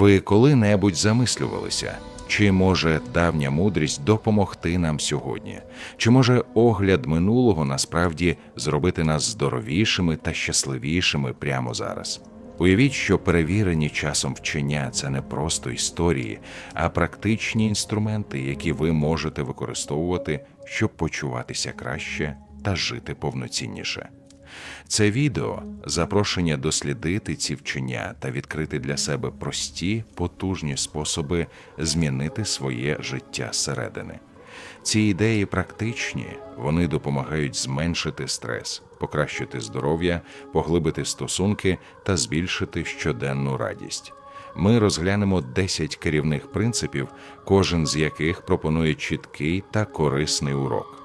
Ви коли-небудь замислювалися, чи може давня мудрість допомогти нам сьогодні? Чи може огляд минулого насправді зробити нас здоровішими та щасливішими прямо зараз? Уявіть, що перевірені часом вчення це не просто історії, а практичні інструменти, які ви можете використовувати, щоб почуватися краще та жити повноцінніше. Це відео запрошення дослідити ці вчення та відкрити для себе прості, потужні способи змінити своє життя зсередини. Ці ідеї практичні, вони допомагають зменшити стрес, покращити здоров'я, поглибити стосунки та збільшити щоденну радість. Ми розглянемо 10 керівних принципів, кожен з яких пропонує чіткий та корисний урок.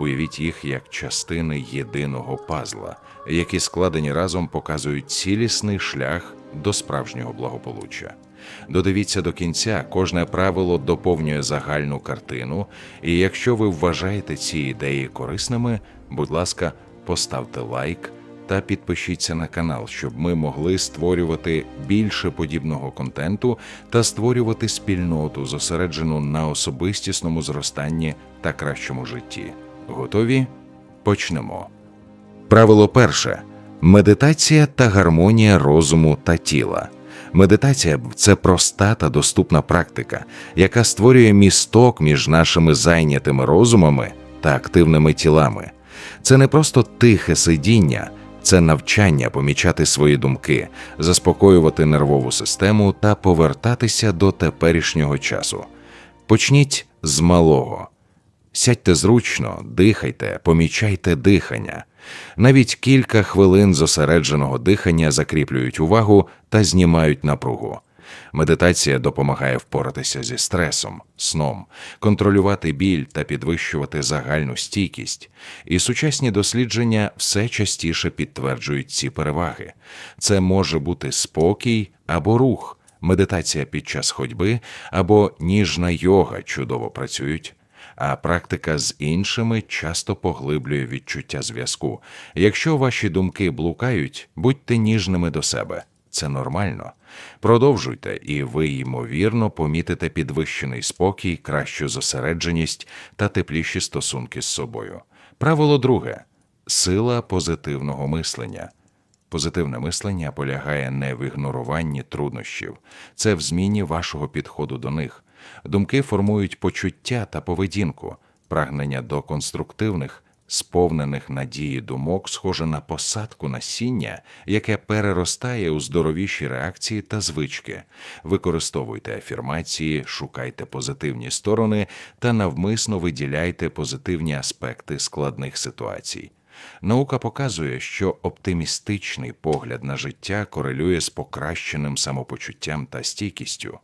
Уявіть їх як частини єдиного пазла, які складені разом показують цілісний шлях до справжнього благополуччя. Додивіться до кінця, кожне правило доповнює загальну картину, і якщо ви вважаєте ці ідеї корисними, будь ласка, поставте лайк та підпишіться на канал, щоб ми могли створювати більше подібного контенту та створювати спільноту, зосереджену на особистісному зростанні та кращому житті. Готові? Почнемо. Правило перше медитація та гармонія розуму та тіла. Медитація це проста та доступна практика, яка створює місток між нашими зайнятими розумами та активними тілами. Це не просто тихе сидіння, це навчання помічати свої думки, заспокоювати нервову систему та повертатися до теперішнього часу. Почніть з малого. Сядьте зручно, дихайте, помічайте дихання. Навіть кілька хвилин зосередженого дихання закріплюють увагу та знімають напругу. Медитація допомагає впоратися зі стресом, сном, контролювати біль та підвищувати загальну стійкість. І сучасні дослідження все частіше підтверджують ці переваги. Це може бути спокій або рух, медитація під час ходьби або ніжна йога чудово працюють а практика з іншими часто поглиблює відчуття зв'язку. Якщо ваші думки блукають, будьте ніжними до себе. Це нормально. Продовжуйте, і ви, ймовірно, помітите підвищений спокій, кращу зосередженість та тепліші стосунки з собою. Правило друге сила позитивного мислення. Позитивне мислення полягає не в ігноруванні труднощів, це в зміні вашого підходу до них. Думки формують почуття та поведінку, прагнення до конструктивних, сповнених надії думок, схоже на посадку насіння, яке переростає у здоровіші реакції та звички. Використовуйте афірмації, шукайте позитивні сторони та навмисно виділяйте позитивні аспекти складних ситуацій. Наука показує, що оптимістичний погляд на життя корелює з покращеним самопочуттям та стійкістю.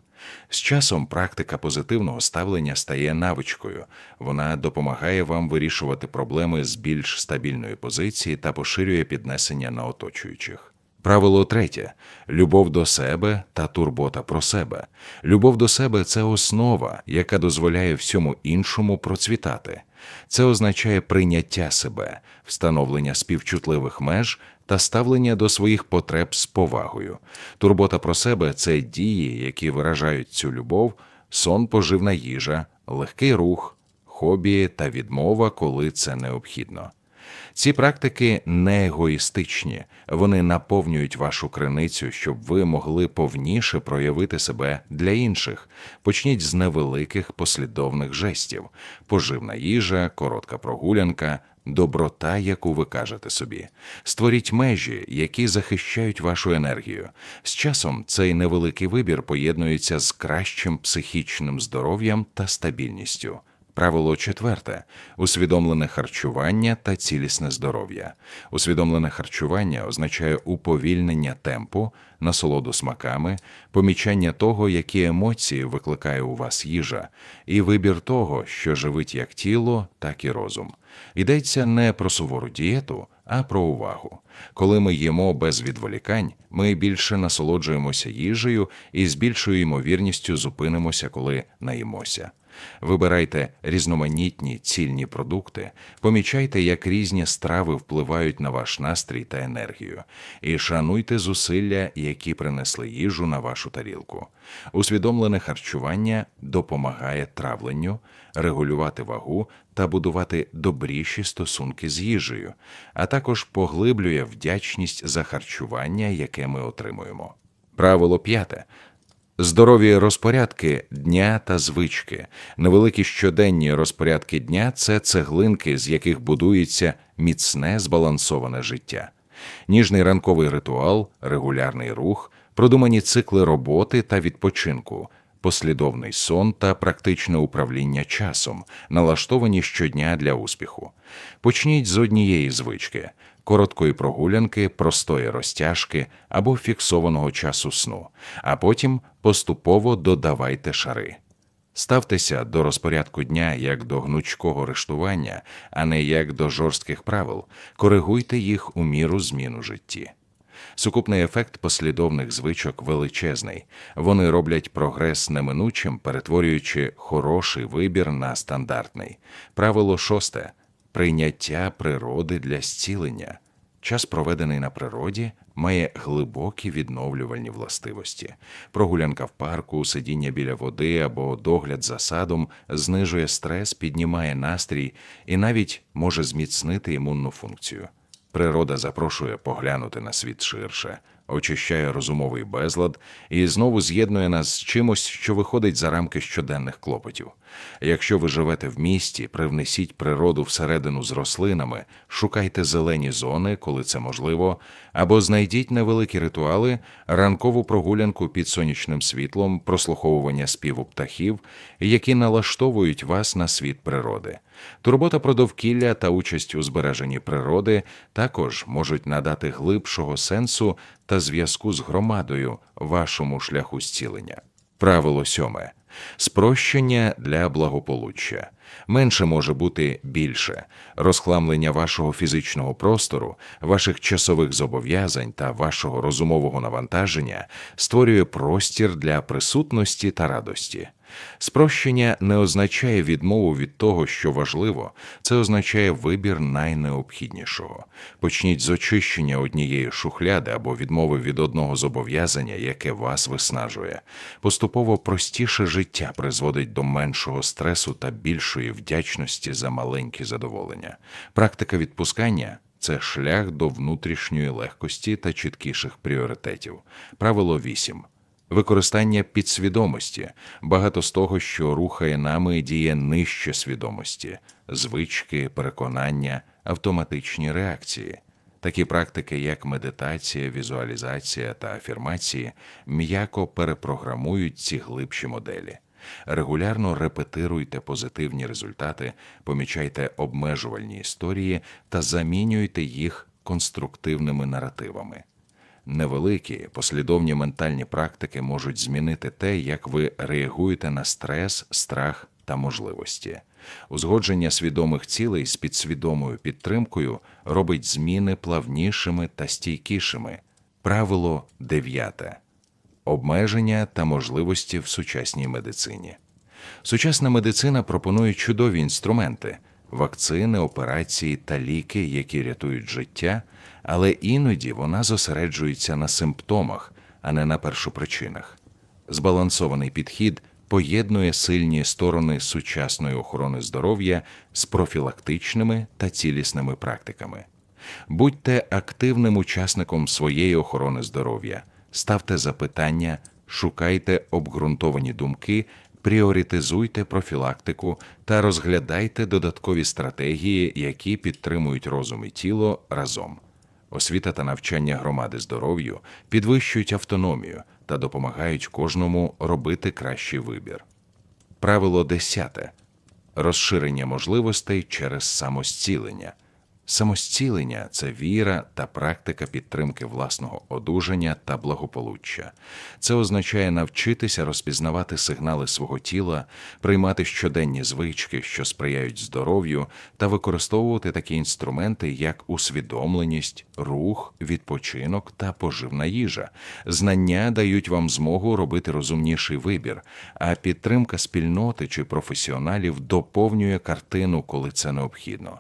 З часом практика позитивного ставлення стає навичкою. Вона допомагає вам вирішувати проблеми з більш стабільної позиції та поширює піднесення на оточуючих. Правило третє любов до себе та турбота про себе. Любов до себе це основа, яка дозволяє всьому іншому процвітати. Це означає прийняття себе, встановлення співчутливих меж та ставлення до своїх потреб з повагою. Турбота про себе це дії, які виражають цю любов, сон, поживна їжа, легкий рух, хобі та відмова, коли це необхідно. Ці практики не егоїстичні, вони наповнюють вашу криницю, щоб ви могли повніше проявити себе для інших. Почніть з невеликих послідовних жестів: поживна їжа, коротка прогулянка, доброта, яку ви кажете собі. Створіть межі, які захищають вашу енергію. З часом цей невеликий вибір поєднується з кращим психічним здоров'ям та стабільністю. Правило четверте усвідомлене харчування та цілісне здоров'я. Усвідомлене харчування означає уповільнення темпу, насолоду смаками, помічання того, які емоції викликає у вас їжа, і вибір того, що живить як тіло, так і розум. Йдеться не про сувору дієту, а про увагу. Коли ми їмо без відволікань, ми більше насолоджуємося їжею і з більшою ймовірністю зупинимося, коли наїмося. Вибирайте різноманітні цільні продукти, помічайте, як різні страви впливають на ваш настрій та енергію, і шануйте зусилля, які принесли їжу на вашу тарілку. Усвідомлене харчування допомагає травленню, регулювати вагу та будувати добріші стосунки з їжею, а також поглиблює вдячність за харчування, яке ми отримуємо. Правило п'яте. Здорові розпорядки дня та звички. Невеликі щоденні розпорядки дня це цеглинки, з яких будується міцне збалансоване життя. Ніжний ранковий ритуал, регулярний рух, продумані цикли роботи та відпочинку, послідовний сон та практичне управління часом, налаштовані щодня для успіху. Почніть з однієї звички короткої прогулянки, простої розтяжки або фіксованого часу сну, а потім поступово додавайте шари. Ставтеся до розпорядку дня як до гнучкого рештування, а не як до жорстких правил, коригуйте їх у міру змін у житті. Сукупний ефект послідовних звичок величезний. Вони роблять прогрес неминучим, перетворюючи хороший вибір на стандартний. Правило шосте прийняття природи для зцілення. Час, проведений на природі, має глибокі відновлювальні властивості. Прогулянка в парку, сидіння біля води або догляд за садом знижує стрес, піднімає настрій і навіть може зміцнити імунну функцію. Природа запрошує поглянути на світ ширше, очищає розумовий безлад і знову з'єднує нас з чимось, що виходить за рамки щоденних клопотів. Якщо ви живете в місті, привнесіть природу всередину з рослинами, шукайте зелені зони, коли це можливо, або знайдіть невеликі ритуали, ранкову прогулянку під сонячним світлом, прослуховування співу птахів, які налаштовують вас на світ природи. Турбота про довкілля та участь у збереженні природи також можуть надати глибшого сенсу та зв'язку з громадою вашому шляху зцілення. Правило сьоме спрощення для благополуччя. Менше може бути більше. Розхламлення вашого фізичного простору, ваших часових зобов'язань та вашого розумового навантаження створює простір для присутності та радості. Спрощення не означає відмову від того, що важливо, це означає вибір найнеобхіднішого. Почніть з очищення однієї шухляди або відмови від одного зобов'язання, яке вас виснажує. Поступово простіше життя призводить до меншого стресу та більшої вдячності за маленькі задоволення. Практика відпускання. Це шлях до внутрішньої легкості та чіткіших пріоритетів. Правило 8. Використання підсвідомості, багато з того, що рухає нами, діє нижче свідомості, звички, переконання, автоматичні реакції. Такі практики, як медитація, візуалізація та афірмації, м'яко перепрограмують ці глибші моделі. Регулярно репетируйте позитивні результати, помічайте обмежувальні історії та замінюйте їх конструктивними наративами. Невеликі послідовні ментальні практики можуть змінити те, як ви реагуєте на стрес, страх та можливості. Узгодження свідомих цілей з підсвідомою підтримкою робить зміни плавнішими та стійкішими. Правило дев'яте обмеження та можливості в сучасній медицині. Сучасна медицина пропонує чудові інструменти вакцини, операції та ліки, які рятують життя, але іноді вона зосереджується на симптомах, а не на першопричинах. Збалансований підхід поєднує сильні сторони сучасної охорони здоров'я з профілактичними та цілісними практиками. Будьте активним учасником своєї охорони здоров'я, ставте запитання, шукайте обґрунтовані думки пріоритизуйте профілактику та розглядайте додаткові стратегії, які підтримують розум і тіло разом. Освіта та навчання громади здоров'ю підвищують автономію та допомагають кожному робити кращий вибір. Правило 10. розширення можливостей через самостілення. Самостілення це віра та практика підтримки власного одужання та благополуччя. Це означає навчитися розпізнавати сигнали свого тіла, приймати щоденні звички, що сприяють здоров'ю, та використовувати такі інструменти, як усвідомленість, рух, відпочинок та поживна їжа. Знання дають вам змогу робити розумніший вибір, а підтримка спільноти чи професіоналів доповнює картину, коли це необхідно.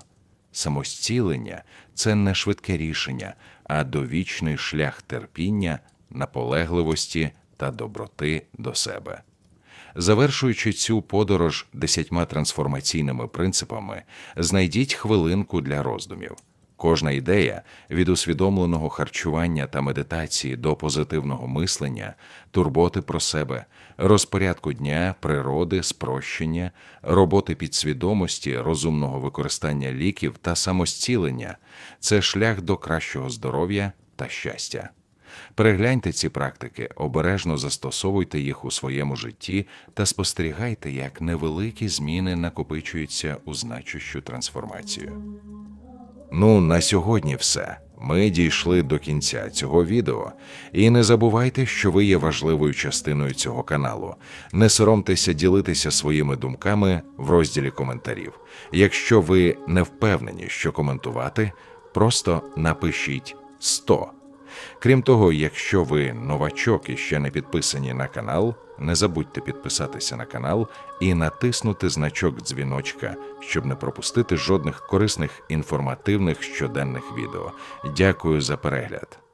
Самостілення це не швидке рішення, а довічний шлях терпіння, наполегливості та доброти до себе. Завершуючи цю подорож десятьма трансформаційними принципами, знайдіть хвилинку для роздумів. Кожна ідея від усвідомленого харчування та медитації до позитивного мислення, турботи про себе, розпорядку дня, природи, спрощення, роботи підсвідомості, розумного використання ліків та самостілення це шлях до кращого здоров'я та щастя. Перегляньте ці практики, обережно застосовуйте їх у своєму житті та спостерігайте, як невеликі зміни накопичуються у значущу трансформацію. Ну, на сьогодні все. Ми дійшли до кінця цього відео. І не забувайте, що ви є важливою частиною цього каналу. Не соромтеся ділитися своїми думками в розділі коментарів. Якщо ви не впевнені, що коментувати, просто напишіть 100. Крім того, якщо ви новачок і ще не підписані на канал, не забудьте підписатися на канал і натиснути значок дзвіночка, щоб не пропустити жодних корисних інформативних щоденних відео. Дякую за перегляд.